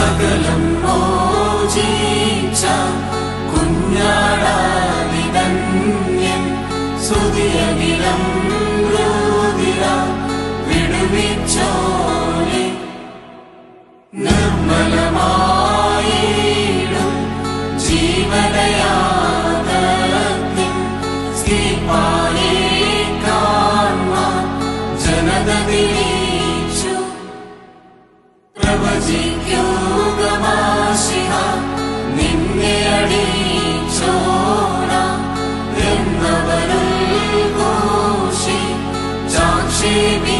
സകലം മോചിച്ച കുഞ്ഞാടാതിതന്യൻ സ്തുതിയകിലം രോതിര വിടുവിച്ചോനെ. നിർമ്മലമാ she be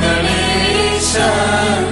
的旅程